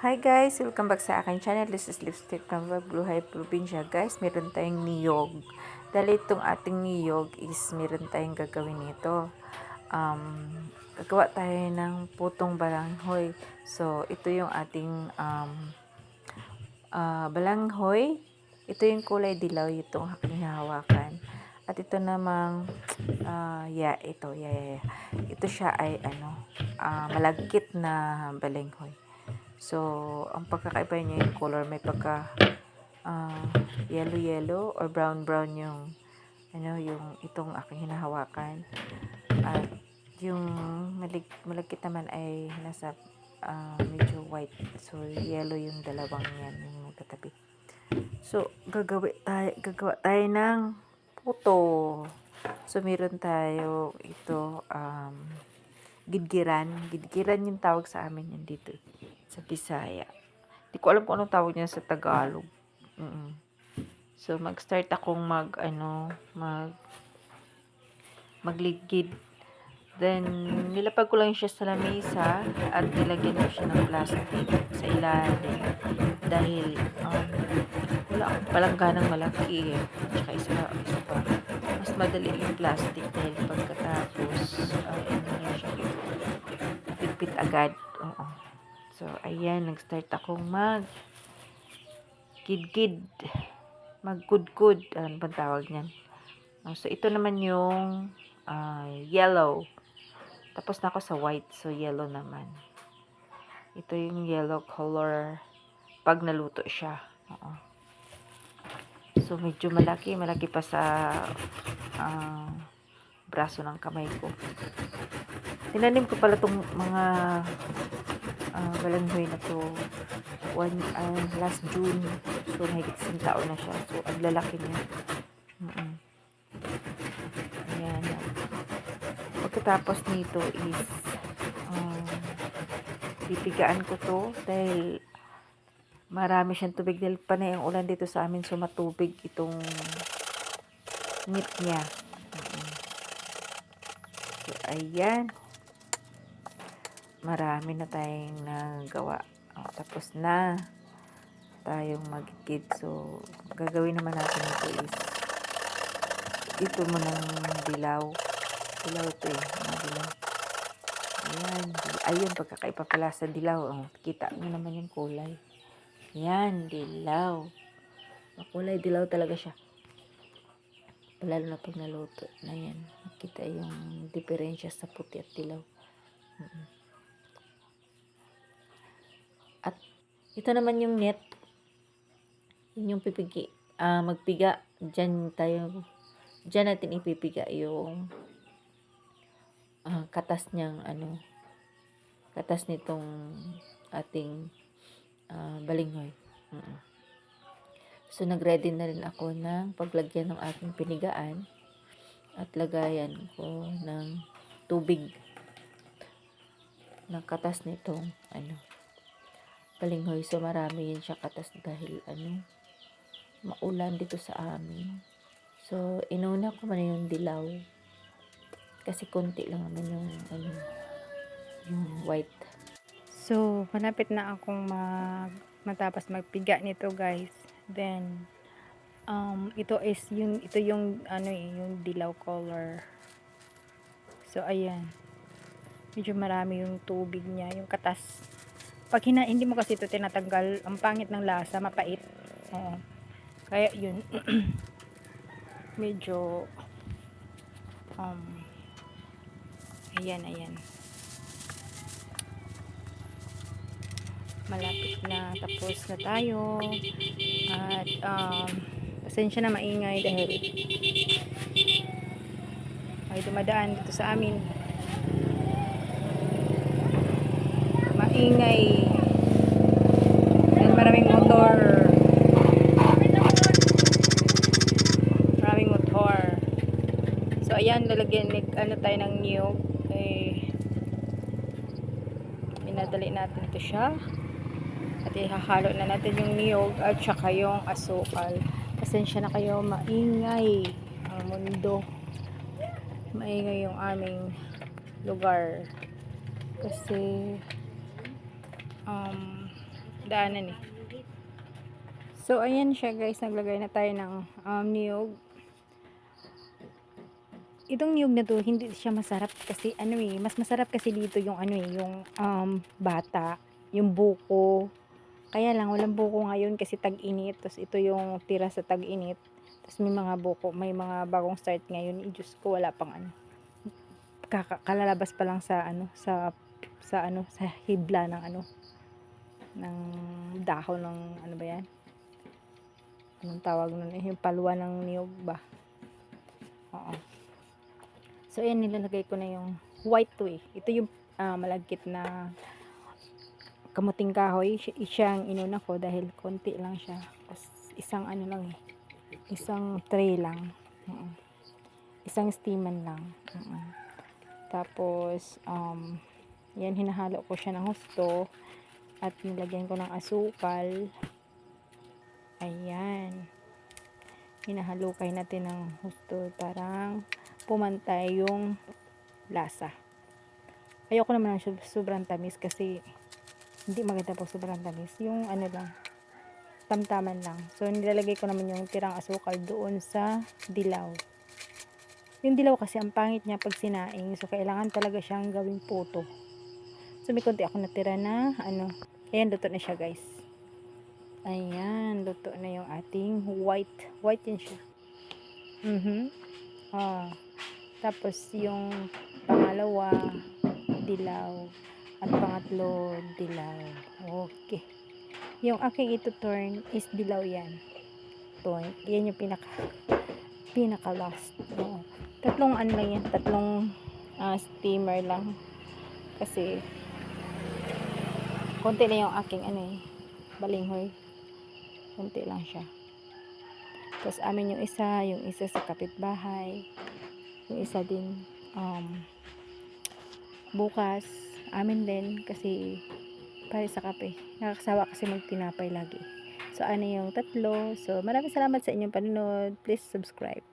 Hi guys! Welcome back sa akin channel. This is Lipstick from Buhay Probinsya. Guys, meron tayong niyog. Dahil itong ating niyog is meron tayong gagawin nito. Um, gagawa tayo ng putong balanghoy. So, ito yung ating um, ah, balanghoy. Ito yung kulay dilaw itong aking hawakan. At ito namang, ah, yeah, ito, yeah, yeah, yeah. Ito siya ay, ano, ah, malagkit na balanghoy. So, ang pagkakaiba niya yung color, may pagka ah, yellow-yellow or brown-brown yung ano, yung itong aking hinahawakan. At yung malig, malagkit naman ay nasa ah, medyo white. So, yellow yung dalawang yan, yung magkatabi. So, gagawa tayo, gagawa tayo ng puto. So, meron tayo ito, um, gidgiran. Gidgiran yung tawag sa amin yan dito sa Bisaya. Hindi ko alam kung anong tawag niya sa Tagalog. Mm So, mag-start akong mag, ano, mag, magligid. Then, nilapag ko lang siya sa lamesa at nilagyan ko siya ng plastic sa ilalim. Dahil, um, wala akong palangganang malaki eh. Tsaka isa, isa pa. Mas madali yung plastic dahil pagkatapos, uh, ano siya, pitpit agad. Oo. So, ayan, nag-start akong mag gid-gid. Magkudkud. Ano bang tawag niyan? Oh, so, ito naman yung ah, yellow. Tapos na ako sa white. So, yellow naman. Ito yung yellow color pag naluto siya. Oo. So, medyo malaki. Malaki pa sa ah, braso ng kamay ko. Tinanim ko pala itong mga uh, balanghoy na to one, uh, last June. So, mahigit isang taon na siya. So, ang lalaki niya. Mm-mm. Ayan. Pagkatapos nito is um, pipigaan ko to dahil marami siyang tubig dahil panay ang ulan dito sa amin so matubig itong ngit niya. Ayan marami na tayong nagawa. O, tapos na tayong magigid. So, gagawin naman natin ito is ito mo ng dilaw. Dilaw ito eh. Dilaw. Ayan. Ayun, pagkakaiba pala sa dilaw. Oh, kita nyo naman yung kulay. Yan, dilaw. Kulay dilaw talaga siya. Lalo na pag naluto na yan. Makita yung diferensya sa puti at dilaw. Mm-mm. Ito naman yung net. Yun yung pipigi. Ah, magpiga. Diyan tayo. Diyan natin ipipiga yung ah, katas niyang ano. Katas nitong ating ah, balinghoy. Mm-mm. So, nagready na rin ako ng paglagyan ng aking pinigaan at lagayan ko ng tubig ng katas nitong ano balinghoy. So, marami yun siya katas dahil, ano, maulan dito sa amin. So, inuna ko man yung dilaw. Kasi konti lang naman yung, ano, yung white. So, malapit na akong mag matapos magpiga nito, guys. Then um ito is yung ito yung ano eh, yung dilaw color. So, ayan. Medyo marami yung tubig niya, yung katas. Pag hina, hindi mo kasi ito tinatanggal, ang pangit ng lasa, mapait. Oo. Kaya yun, medyo um ayan, ayan. Malapit na tapos na tayo. At um, pasensya na maingay dahil ay dumadaan dito sa amin. Maingay. Dahil maraming motor. Maraming motor. So ayan lalagyan ano tayo ng niyog eh minadali natin ito siya at ihahalo na natin yung niyog at saka yung asukal. Pasensya na kayo, maingay ang mundo. Maingay yung aming lugar. Kasi um, daanan eh. So, ayan siya guys. Naglagay na tayo ng um, niyog. Itong niyog na to, hindi siya masarap kasi ano eh, mas masarap kasi dito yung ano eh, yung um, bata, yung buko. Kaya lang, walang buko ngayon kasi tag-init. Tapos ito yung tira sa tag-init. Tapos may mga buko, may mga bagong start ngayon. I Diyos ko, wala pang ano. Kaka- kalalabas pa lang sa ano, sa sa ano, sa hibla ng ano, ng dahon ng ano ba yan? Anong tawag nun? Eh, yung palwa ng niyog ba? Oo. So, ayan, nilalagay ko na yung white to eh. Ito yung ah, malagkit na kamuting kahoy. Siya, siyang inuna ko dahil konti lang siya. Isang ano lang eh. Isang tray lang. Oo. Isang steaman lang. Oo. Tapos, um, yan, hinahalo ko siya ng husto. At nilagyan ko ng asukal. Ayan. Hinahalukay natin ng husto. Parang pumantay yung lasa. Ayoko naman ng sob- sobrang tamis kasi hindi maganda po sobrang tamis. Yung ano lang, tamtaman lang. So, nilalagay ko naman yung tirang asukal doon sa dilaw. Yung dilaw kasi ang pangit niya pag sinaing. So, kailangan talaga siyang gawing puto. So, may konti ako natira na, ano, ayan, luto na siya, guys. Ayan, luto na yung ating white. White din siya. Mhm. Ah. Tapos, yung pangalawa, dilaw. At pangatlo, dilaw. Okay. Yung aking ito turn is dilaw yan. Ito, yan yung pinaka pinaka last. Oo. Tatlong ano lang yan, tatlong ah, steamer lang. Kasi konti na yung aking ano eh, balinghoy. Konti lang siya. Tapos amin yung isa, yung isa sa kapitbahay. Yung isa din um, bukas amin din kasi para sa kape. Nakakasawa kasi magtinapay lagi. So, ano yung tatlo. So, maraming salamat sa inyong panonood. Please subscribe.